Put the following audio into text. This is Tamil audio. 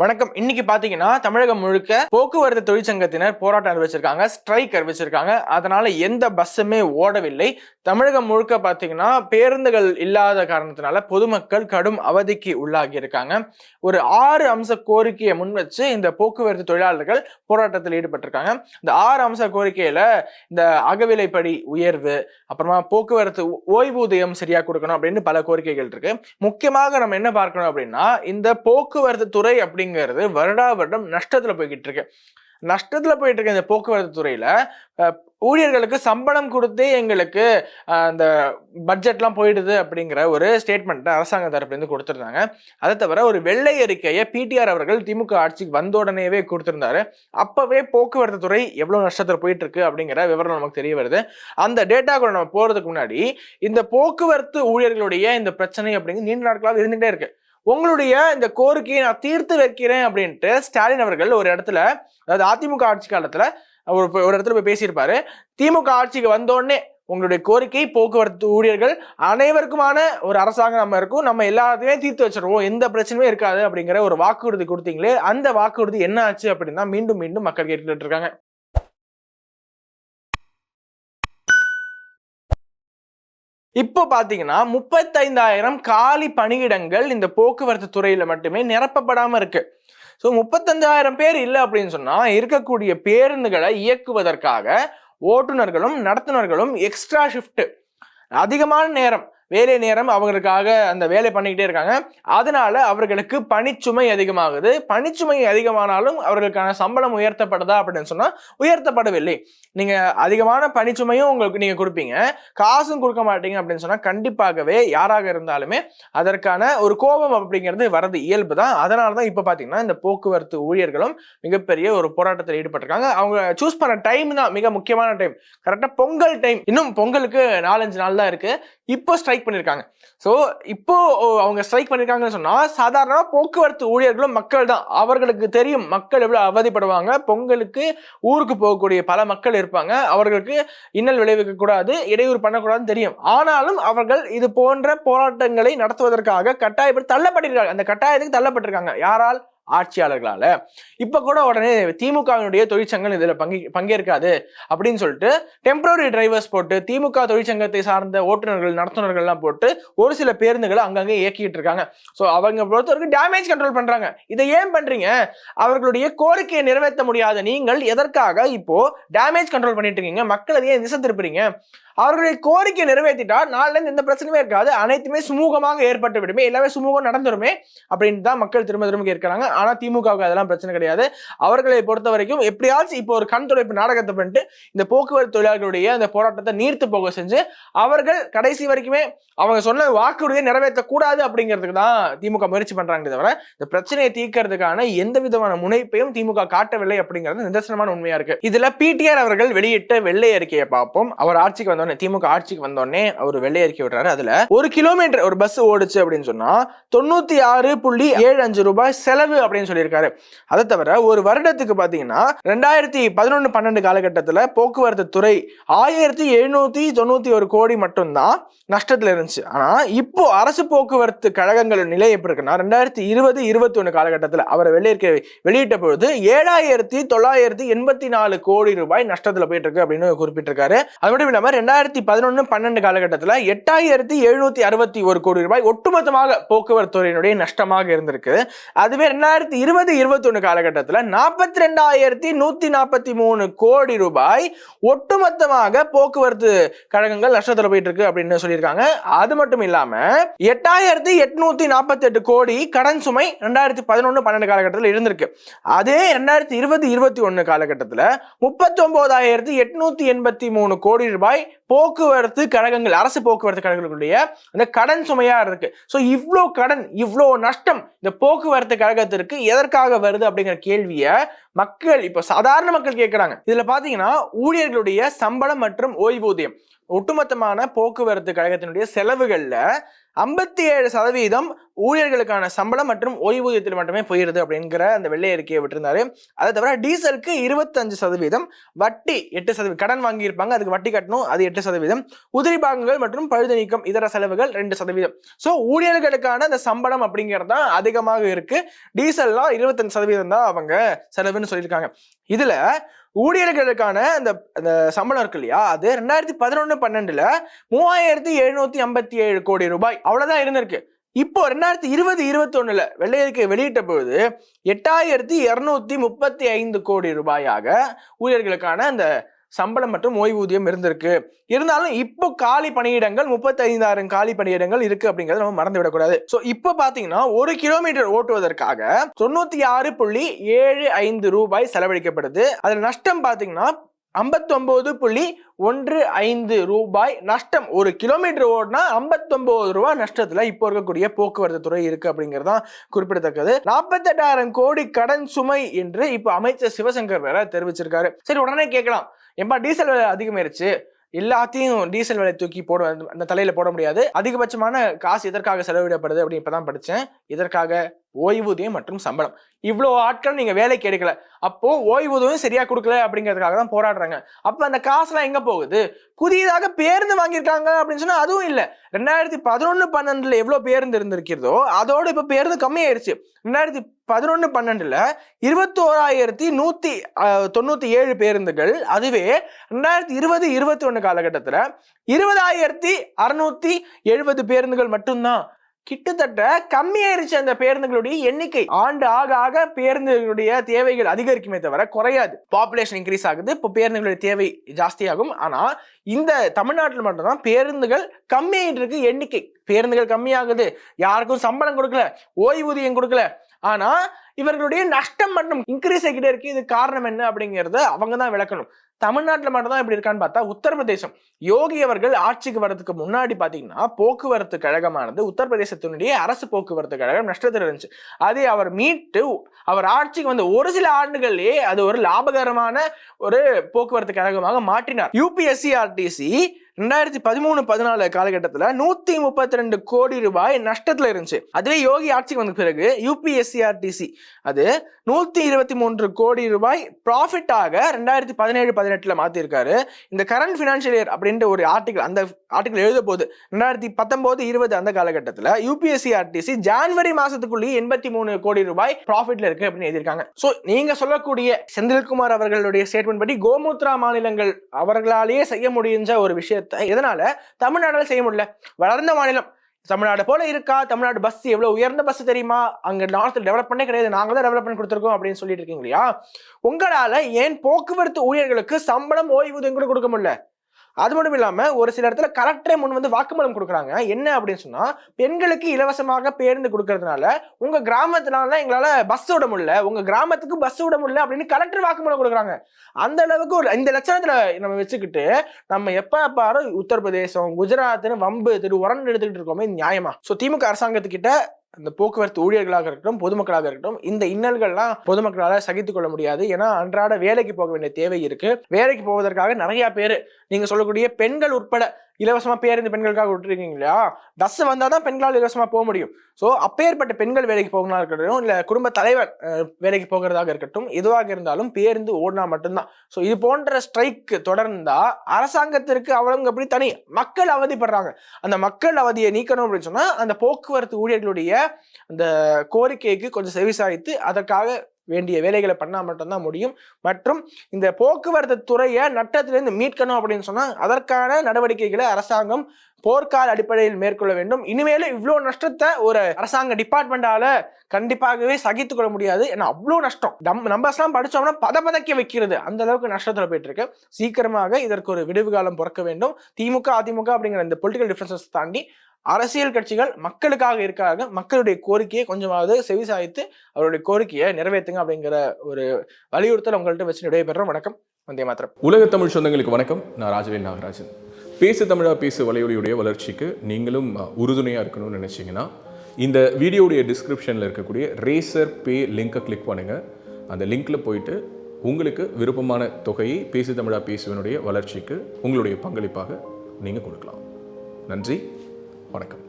வணக்கம். இன்னைக்கு பாத்தீங்கன்னா தமிழகம் முழுக்க போக்குவரத்து தொழிற்சங்கத்தினர் போராட்டம் அறிவிச்சிருக்காங்க ஸ்ட்ரைக் அறிவிச்சிருக்காங்க. அதனால எந்த பஸ்ஸுமே ஓடவில்லை. தமிழகம் முழுக்க பாத்தீங்கன்னா பேருந்துகள் இல்லாத காரணத்தினால பொதுமக்கள் கடும் அவதிக்கு உள்ளாகி இருக்காங்க. ஒரு ஆறு அம்ச கோரிக்கையை முன் வச்சு இந்த போக்குவரத்து தொழிலாளர்கள் போராட்டத்தில் ஈடுபட்டிருக்காங்க. இந்த ஆறு அம்ச கோரிக்கையில இந்த அகவிலைப்படி உயர்வு அப்புறமா போக்குவரத்து ஓய்வூதியம் சரியா கொடுக்கணும் அப்படின்னு பல கோரிக்கைகள் இருக்கு. முக்கியமாக நம்ம என்ன பார்க்கணும் அப்படின்னா இந்த போக்குவரத்து துறை அப்படிங்கிறது வருடா வருடம் நஷ்டத்தில் போய்கிட்டு இருக்கு நஷ்டத்தில் போயிட்டு இருக்க இந்த போக்குவரத்து துறையில ஊழியர்களுக்கு சம்பளம் கொடுத்தே எங்களுக்கு அந்த பட்ஜெட்லாம் போயிடுது அப்படிங்கிற ஒரு ஸ்டேட்மெண்ட் அரசாங்க தரப்புலேருந்து கொடுத்துருந்தாங்க. அதை தவிர ஒரு வெள்ளை அறிக்கையை பிடிஆர் அவர்கள் திமுக ஆட்சிக்கு வந்த உடனேவே கொடுத்துருந்தாரு. அப்போவே போக்குவரத்து துறை எவ்வளோ நஷ்டத்தில் போயிட்டு இருக்கு அப்படிங்கிற விவரம் நமக்கு தெரிய வருது. அந்த டேட்டா கூட நம்ம போகிறதுக்கு முன்னாடி இந்த போக்குவரத்து ஊழியர்களுடைய இந்த பிரச்சனை அப்படிங்கிறது நீண்ட நாட்களாக இருந்துகிட்டே இருக்கு. உங்களுடைய இந்த கோரிக்கையை நான் தீர்த்து வைக்கிறேன் அப்படின்ட்டு ஸ்டாலின் அவர்கள் ஒரு இடத்துல அதாவது அதிமுக ஆட்சி காலத்துல ஒரு ஒரு இடத்துல போய் பேசியிருப்பாரு. திமுக ஆட்சிக்கு வந்தோடனே உங்களுடைய கோரிக்கை போக்குவரத்து ஊழியர்கள் அனைவருக்குமான ஒரு அரசாங்கம் நம்ம இருக்கும். நம்ம எல்லாத்தையுமே தீர்த்து வச்சிருவோம். எந்த பிரச்சனையும் இருக்காது அப்படிங்கிற ஒரு வாக்குறுதி கொடுத்தீங்களே அந்த வாக்குறுதி என்ன ஆச்சு அப்படின்னா மீண்டும் மீண்டும் மக்கள் கேட்டுட்டு இருக்காங்க. இப்போ பார்த்தீங்கன்னா முப்பத்தைந்தாயிரம் காலி பணியிடங்கள் இந்த போக்குவரத்து துறையில மட்டுமே நிரப்பப்படாமல் இருக்கு. ஸோ முப்பத்தஞ்சாயிரம் பேர் இல்லை அப்படின்னு சொன்னால் இருக்கக்கூடிய பேருந்துகளை இயக்குவதற்காக ஓட்டுநர்களும் நடத்துனர்களும் எக்ஸ்ட்ரா ஷிஃப்ட் அதிகமான நேரம் வேலை நேரம் அவங்களுக்காக அந்த வேலை பண்ணிக்கிட்டே இருக்காங்க. அதனால அவர்களுக்கு பணிச்சுமை அதிகமாகுது. பணிச்சுமை அதிகமானாலும் அவர்களுக்கான சம்பளம் உயர்த்தப்படுதா அப்படின்னு சொன்னா உயர்த்தப்படவில்லை. நீங்க அதிகமான பணிச்சுமையும் உங்களுக்கு நீங்க கொடுப்பீங்க. காசும் கொடுக்க மாட்டீங்க அப்படின்னு சொன்னா கண்டிப்பாகவே யாராக இருந்தாலுமே அதற்கான ஒரு கோபம் அப்படிங்கிறது வரது இயல்பு தான். அதனால தான் இப்போ பார்த்தீங்கன்னா இந்த போக்குவரத்து ஊழியர்களும் மிகப்பெரிய ஒரு போராட்டத்தில் ஈடுபட்டிருக்காங்க. அவங்க சூஸ் பண்ண டைம் தான் மிக முக்கியமான டைம் கரெக்டாக பொங்கல் டைம் இன்னும் பொங்கலுக்கு நாலஞ்சு நாள் தான் இருக்கு. இப்போ ஸ்ட்ரைக் ஸ்ட்ரைக் பண்ணியிருக்காங்க ஸோ இப்போ அவங்க ஸ்ட்ரைக் பண்ணியிருக்காங்கன்னு சொன்னால் சாதாரண போக்குவரத்து ஊழியர்களும் மக்கள் தான் அவர்களுக்கு தெரியும் மக்கள் எவ்வளோ அவதிப்படுவாங்க. பொங்கலுக்கு ஊருக்கு போகக்கூடிய பல மக்கள் இருப்பாங்க. அவர்களுக்கு இன்னல் விளைவிக்க கூடாது இடையூறு பண்ணக்கூடாதுன்னு தெரியும். ஆனாலும் அவர்கள் இது போன்ற போராட்டங்களை நடத்துவதற்காக கட்டாயப்பட்டு தள்ளப்பட்டிருக்காங்க. அந்த கட்டாயத்துக்கு தள்ளப்பட்டிருக்காங்க. யாரால்? ஆட்சியாளர்களால. இப்ப கூட உடனே திமுகவினுடைய தொழிற்சங்கம் இதுல பங்கே பங்கேற்காது அப்படின்னு சொல்லிட்டு டெம்பரரி டிரைவர்ஸ் போட்டு திமுக தொழிற்சங்கத்தை சார்ந்த ஓட்டுநர்கள் நடத்துனர்கள்லாம் போட்டு ஒரு சில பேருந்துகளை அங்கங்கே இயக்கிட்டு இருக்காங்க. ஸோ அவங்க பொறுத்தவரைக்கும் டேமேஜ் கண்ட்ரோல் பண்றாங்க. இதை ஏன் பண்றீங்க? அவர்களுடைய கோரிக்கையை நிறைவேற்ற முடியாத நீங்கள் எதற்காக இப்போ டேமேஜ் கண்ட்ரோல் பண்ணிட்டு இருக்கீங்க? மக்கள் அதை ஏன் திசை திருப்புறீங்க அவர்களுடைய கோரிக்கை நிறைவேற்றிட்டா நாளிலேருந்து எந்த பிரச்சனையுமே இருக்காது. அனைத்துமே சுமூகமாக ஏற்பட்டு விடுமே. எல்லாமே சுமூகம் நடந்துருமே அப்படின்னு தான் மக்கள் திரும்ப திரும்ப கேட்கிறாங்க. ஆனால் திமுகவுக்கு அதெல்லாம் பிரச்சனை கிடையாது. அவர்களை பொறுத்த வரைக்கும் எப்படியாச்சும் இப்போ ஒரு கண் துடைப்பு நாடகத்தை பண்ணிட்டு இந்த போக்குவரத்து தொழிலாளர்களுடைய அந்த போராட்டத்தை நீர்த்து போக செஞ்சு அவர்கள் கடைசி வரைக்குமே அவங்க சொன்ன வாக்குறுதியை நிறைவேற்றக்கூடாது அப்படிங்கிறதுக்கு தான் திமுக முயற்சி பண்ணுறாங்க தவிர இந்த பிரச்சனையை தீர்க்கறதுக்கான எந்த விதமான முனைப்பையும் திமுக காட்டவில்லை அப்படிங்கிறது நிதர்சனமான உண்மையா இருக்கு. இதுல பிடிஆர் அவர்கள் வெளியிட்ட வெள்ளை அறிக்கையை பார்ப்போம். அவர் ஆட்சிக்கு வந்தோடனே திமுக ஆட்சிக்கு வந்தோடனே அவர் வெள்ளையறிக்கை விடுறாரு. அதுல ஒரு கிலோமீட்டர் ஒரு பஸ் ஓடுச்சு அப்படின்னு சொன்னா தொண்ணூத்தி ஆறு புள்ளி ஏழு அஞ்சு ரூபாய் செலவு அப்படின்னு சொல்லியிருக்காரு. அதை தவிர ஒரு வருடத்துக்கு பாத்தீங்கன்னா ரெண்டாயிரத்தி பதினொன்னு பன்னெண்டு காலகட்டத்தில் போக்குவரத்து துறை ஆயிரத்தி எழுநூத்தி தொண்ணூத்தி ஒரு கோடி மட்டும்தான் நஷ்டத்துல இருந்துச்சு. ஆனா இப்போ அரசு போக்குவரத்து கழகங்கள் நிலை எப்படி இருக்குன்னா ரெண்டாயிரத்தி இருபது இருபத்தி ஒன்னு காலகட்டத்தில் அவரை வெளியிட்ட வெளியிட்ட பொழுது ஏழாயிரத்தி தொள்ளாயிரத்தி எண்பத்தி நாலு கோடி ரூபாய் நஷ்டத்துல போயிட்டு இருக்கு அப்படின்னு குறிப்பிட்டிருக்காரு. அது மட்டும் இல்லாம ரெண்டாயிரத்தி ரெண்டாயிரத்தி பதினொன்று பன்னெண்டு காலகட்டத்தில் எட்டாயிரத்தி எழுநூத்தி அறுபத்தி ஒரு கோடி ரூபாய் ஒட்டுமொத்தமாக போக்குவரத்து துறையினுடைய நஷ்டமாக இருந்திருக்கு. அதுவே ரெண்டாயிரத்தி இருபது இருபத்தி ஒன்று காலகட்டத்தில் நாற்பத்தி ரெண்டாயிரத்தி நூத்தி நாற்பத்தி மூணு கோடி ரூபாய் ஒட்டுமொத்தமாக போக்குவரத்து கழகங்கள் நஷ்டத்தில் போயிட்டு இருக்கு அப்படின்னு சொல்லியிருக்காங்க. அது மட்டும் இல்லாம எட்டாயிரத்தி எட்நூத்தி நாற்பத்தி எட்டு கோடி கடன் சுமை ரெண்டாயிரத்தி பதினொன்று பன்னெண்டு காலகட்டத்தில் இருந்திருக்கு. அதே ரெண்டாயிரத்தி இருபது இருபத்தி ஒன்று காலகட்டத்தில் முப்பத்தி ஒன்பதாயிரத்தி எட்நூத்தி எண்பத்தி மூணு கோடி ரூபாய் போக்குவரத்து கழகங்கள் அரசு போக்குவரத்து கழகங்களுடைய அந்த கடன் சுமையா இருக்கு. ஸோ இவ்வளோ கடன் இவ்வளோ நஷ்டம் இந்த போக்குவரத்து கழகத்திற்கு எதற்காக வருது அப்படிங்கிற கேள்வியை மக்கள் இப்போ சாதாரண மக்கள் கேட்குறாங்க. இதுல பாத்தீங்கன்னா ஊழியர்களுடைய சம்பளம் மற்றும் ஓய்வூதியம். ஒட்டுமொத்தமான போக்குவரத்து கழகத்தினுடைய செலவுகளில் ஐம்பத்தி ஏழு சதவீதம் ஊழியர்களுக்கான சம்பளம் மற்றும் ஓய்வூதியத்தில் மட்டுமே போயிருது அப்படிங்கிற அந்த வெள்ளை அறிக்கையை விட்டிருந்தாரு. அதை தவிர டீசலுக்கு இருபத்தஞ்சு சதவீதம் வட்டி எட்டு சதவீதம் கடன் வாங்கியிருப்பாங்க அதுக்கு வட்டி கட்டணும் அது எட்டு சதவீதம். உதிரி பாகங்கள் மற்றும் பழுது நீக்கம் இதர செலவுகள் ரெண்டு சதவீதம். ஸோ ஊழியர்களுக்கான அந்த சம்பளம் அப்படிங்கிறது தான் அதிகமாக இருக்கு. டீசல்லாம் இருபத்தஞ்சு சதவீதம் தான் அவங்க செலவுன்னு சொல்லியிருக்காங்க. இதுல ஊழியர்களுக்கான அந்த அந்த சம்பளம் இருக்கு இல்லையா? அது ரெண்டாயிரத்தி பதினொன்று பன்னெண்டுல மூவாயிரத்தி எழுநூத்தி ஐம்பத்தி ஏழு கோடி ரூபாய். அவ்வளவுதான் இருந்திருக்கு. இப்போ ரெண்டாயிரத்தி இருபது இருபத்தி ஒண்ணுல வெள்ளை வெளியிட்ட பொழுது எட்டாயிரத்தி இருநூத்தி முப்பத்தி ஐந்து கோடி ரூபாயாக ஊழியர்களுக்கான அந்த சம்பளம் மற்றும் ஓய்வூதியம் இருந்திருக்கு. இருந்தாலும் இப்போ காலி பணியிடங்கள் முப்பத்தைந்தாயிரம் காலி பணியிடங்கள் இருக்கு அப்படிங்கறத நம்ம மறந்து விடக்கூடாது. ஸோ இப்போ பாத்தீங்கன்னா ஒரு கிலோமீட்டர் ஓட்டுவதற்காக தொண்ணூத்தி ஆறு புள்ளி ஏழு ஐந்து ரூபாய் செலவழிக்கப்படுது. அதுல நஷ்டம் பாத்தீங்கன்னா ஐம்பத்தொம்போது புள்ளி ஒன்று ஐந்து ரூபாய் நஷ்டம். ஒரு கிலோமீட்டர் ஓடினா ஐம்பத்தொம்போது ரூபாய் நஷ்டத்தில் இப்போ இருக்கக்கூடிய போக்குவரத்து துறை இருக்கு அப்படிங்கிறது தான் குறிப்பிடத்தக்கது. நாற்பத்தெட்டாயிரம் கோடி கடன் சுமை என்று இப்போ அமைச்சர் சிவசங்கர் வேற தெரிவிச்சிருக்காரு. சரி உடனே கேட்கலாம். எம்பா டீசல் விலை அதிகமாயிருச்சு. எல்லாத்தையும் டீசல் விலை தூக்கி போட அந்த தலையில போட முடியாது. அதிகபட்சமான காசு எதற்காக செலவிடப்படுது அப்படின்னு இப்பதான் படிச்சேன். இதற்காக ஓய்வூதியம் மற்றும் சம்பளம். இவ்வளோ ஆட்கள் நீங்கள் வேலைக்கு எடுக்கல. அப்போ ஓய்வூதியம் சரியாக கொடுக்கல அப்படிங்கிறதுக்காக தான் போராடுறாங்க. அப்போ அந்த காசுலாம் எங்கே போகுது? புதியதாக பேருந்து வாங்கியிருக்காங்க அப்படின்னு சொன்னால் அதுவும் இல்லை. ரெண்டாயிரத்தி பதினொன்று பன்னெண்டில் எவ்வளோ பேருந்து இருந்திருக்கிறதோ அதோட இப்போ பேருந்து கம்மியாயிருச்சு. ரெண்டாயிரத்தி பதினொன்று பன்னெண்டில் இருபத்தோராயிரத்தி நூற்றி தொண்ணூற்றி ஏழு பேருந்துகள் அதுவே ரெண்டாயிரத்தி இருபது இருபத்தி ஒன்று காலகட்டத்தில் இருபதாயிரத்தி அறுநூத்தி எழுபது பேருந்துகள் மட்டும்தான். கிட்டத்தட்ட கம்மியாயிருச்சு அந்த பேருந்துகளுடைய எண்ணிக்கை. ஆண்டு ஆக ஆக பேருந்துகளுடைய தேவைகள் அதிகரிக்குமே தவிர குறையாது. பாப்புலேஷன் இன்க்ரீஸ் ஆகுது இப்போ பேருந்துகளுடைய தேவை ஜாஸ்தியாகும். ஆனால் இந்த தமிழ்நாட்டில் மட்டும்தான் பேருந்துகள் கம்மியாயிட்டு இருக்கு எண்ணிக்கை. பேருந்துகள் கம்மியாகுது. யாருக்கும் சம்பளம் கொடுக்கல ஓய்வூதியம் கொடுக்கல. ஆனால் இவர்களுடைய நஷ்டம் மட்டும் இன்க்ரீஸ் ஆகிட்டே இருக்கு. இது காரணம் என்ன அப்படிங்கறத அவங்க தான் விளக்கணும். தமிழ்நாட்டில் மட்டும் தான் இப்படி இருக்கான்னு பார்த்தா உத்தரப்பிரதேசம். யோகி அவர்கள் ஆட்சிக்கு வர்றதுக்கு முன்னாடி பார்த்தீங்கன்னா போக்குவரத்து கழகமானது உத்தரப்பிரதேசத்தினுடைய அரசு போக்குவரத்து கழகம் நஷ்டத்தில் இருந்துச்சு. அதை அவர் மீட்டு அவர் ஆட்சிக்கு வந்த ஒரு சில ஆண்டுகளிலே அது ஒரு லாபகரமான ஒரு போக்குவரத்து கழகமாக மாற்றினார். யூபிஎஸ்சி ஆர்டிசி ரெண்டாயிரத்தி பதிமூணு பதினாலு காலகட்டத்தில் நூத்தி முப்பத்தி ரெண்டு கோடி ரூபாய் நஷ்டத்துல இருந்துச்சு. அதுவே யோகி ஆட்சிக்கு வந்த பிறகு யூபிஎஸ்சிஆர்டிசி அது நூத்தி இருபத்தி மூன்று கோடி ரூபாய் ப்ராஃபிட்டாக ரெண்டாயிரத்தி பதினேழு பதினெட்டுல மாத்திருக்காரு. இந்த கரண்ட் ஃபினான்ஷியல் இயர் அப்படின்ற ஒரு ஆர்டிகல் அந்த ஆர்டிகல் எழுத போது ரெண்டாயிரத்தி பத்தொன்பது இருபது அந்த காலகட்டத்தில் யூபிஎஸ்சிஆர்டிசி ஜான்வரி மாசத்துக்குள்ளேயே எண்பத்தி மூணு கோடி ரூபாய் ப்ராஃபிட்ல இருக்கு அப்படின்னு எழுதியிருக்காங்க. ஸோ நீங்க சொல்லக்கூடிய செந்தில்குமார் அவர்களுடைய ஸ்டேட்மெண்ட் படி கோமுத்ரா மாநிலங்கள் அவர்களாலேயே செய்ய முடிஞ்ச ஒரு விஷயத்தை எதனால? தமிழ்நாடால செய்ய முடியல. வளர்ந்த மாநிலம் தமிழ்நாடு போல இருக்கா? தமிழ்நாடு பஸ் எவ்வளவு உயர்ந்த பஸ் தெரியுமா? அங்க நார்த்தில் டெவலப் பண்ணே கிடையாது. நாங்க தான் டெவலப் பண்ணி கொடுத்துருக்கோம் அப்படின்னு சொல்லிட்டு இருக்கீங்க இல்லையா? உங்களால ஏன் போக்குவரத்து ஊழியர்களுக்கு சம்பளம் ஓய்வூதியம் கூட கொடுக்க முடியல? அது மட்டும் இல்லாமல் ஒரு சில இடத்துல கலெக்டரே முன் வந்து வாக்குமூலம் கொடுக்குறாங்க. என்ன அப்படின்னு சொன்னால் பெண்களுக்கு இலவசமாக பேருந்து கொடுக்கறதுனால உங்கள் கிராமத்தினால எங்களால் பஸ் விட முடியல உங்கள் கிராமத்துக்கு பஸ் விட முடியல அப்படின்னு கலெக்டர் வாக்குமூலம் கொடுக்குறாங்க. அந்த அளவுக்கு ஒரு இந்த லட்சணத்தில் நம்ம வச்சுக்கிட்டு நம்ம எப்போ பாரு உத்தரப்பிரதேசம் குஜராத்னு வம்பு திரு உரண்டு எடுத்துக்கிட்டு இருக்கோமே நியாயமா? ஸோ திமுக அரசாங்கத்துக்கிட்ட அந்த போக்குவரத்து ஊழியர்களாக இருக்கட்டும் பொதுமக்களாக இருக்கட்டும் இந்த இன்னல்கள்லாம் பொதுமக்களால் சகித்துக் கொள்ள முடியாது. ஏன்னா அன்றாட வேலைக்கு போக வேண்டிய தேவை இருக்கு. வேலைக்கு போவதற்காக நிறைய பேர் நீங்க சொல்லக்கூடிய பெண்கள் உட்பட இலவசமாக பேருந்து பெண்களுக்காக விட்டுருக்கீங்க இல்லையா? பஸ் வந்தால் தான் பெண்களால் இலவசமாக போக முடியும். ஸோ அப்பேற்பட்ட பெண்கள் வேலைக்கு போகிறதா இருக்கட்டும் இல்லை குடும்ப தலைவர் வேலைக்கு போகிறதாக இருக்கட்டும் எதுவாக இருந்தாலும் பேருந்து ஓடினா மட்டும்தான். ஸோ இது போன்ற ஸ்ட்ரைக் தொடர்ந்தா அரசாங்கத்திற்கு அவங்க அப்படி தனி மக்கள் அவதிப்படுறாங்க. அந்த மக்கள் அவதியை நீக்கணும் அப்படின்னு சொன்னால் அந்த போக்குவரத்து ஊழியர்களுடைய அந்த கோரிக்கைக்கு கொஞ்சம் செவிசாய்த்து அதற்காக வேண்டிய வேலைகளை பண்ணால் மட்டும்தான் முடியும். மற்றும் இந்த போக்குவரத்து துறையை நட்டத்திலிருந்து மீட்கணும் அப்படின்னு சொன்னால் அதற்கான நடவடிக்கைகளை அரசாங்கம் போர்க்கால அடிப்படையில் மேற்கொள்ள வேண்டும். இனிமேலும் இவ்வளோ நஷ்டத்தை ஒரு அரசாங்க டிபார்ட்மெண்டால கண்டிப்பாகவே சகித்துக்கொள்ள முடியாது. ஏன்னா அவ்வளோ நஷ்டம். நம் நம்பர்ஸ்லாம் படித்தோம்னா பத பதக்க வைக்கிறது. அந்த அளவுக்கு நஷ்டத்தில் போயிட்டு இருக்கு சீக்கிரமாக இதற்கு ஒரு விடுவு காலம் பிறக்க வேண்டும். திமுக அதிமுக அப்படிங்கிற இந்த பொலிட்டிக்கல் டிஃபரன்சஸ் தாண்டி அரசியல் கட்சிகள் மக்களுக்காக இருக்காங்க. மக்களுடைய கோரிக்கையை கொஞ்சமாவது செவிசாய்த்து அவருடைய கோரிக்கையை நிறைவேற்றுங்க அப்படிங்கிற ஒரு வலியுறுத்தல் உங்கள்கிட்ட வச்சு விடைபெறோம் வணக்கம். வந்தே மாத்திரம் உலக தமிழ் சொந்தங்களுக்கு வணக்கம். நான் ராஜவேல் நாகராஜன். பேசு தமிழா பேசு வலையொலியுடைய வளர்ச்சிக்கு நீங்களும் உறுதுணையாக இருக்கணும்னு நினச்சிங்கன்னா இந்த வீடியோடைய டிஸ்கிரிப்ஷனில் இருக்கக்கூடிய ரேசர் பே லிங்க்கை கிளிக் பண்ணுங்கள் அந்த லிங்க்கில் போயிட்டு உங்களுக்கு விருப்பமான தொகையை பேசு தமிழா பேசுவனுடைய வளர்ச்சிக்கு உங்களுடைய பங்களிப்பாக நீங்கள் கொடுக்கலாம். நன்றி. வணக்கம்.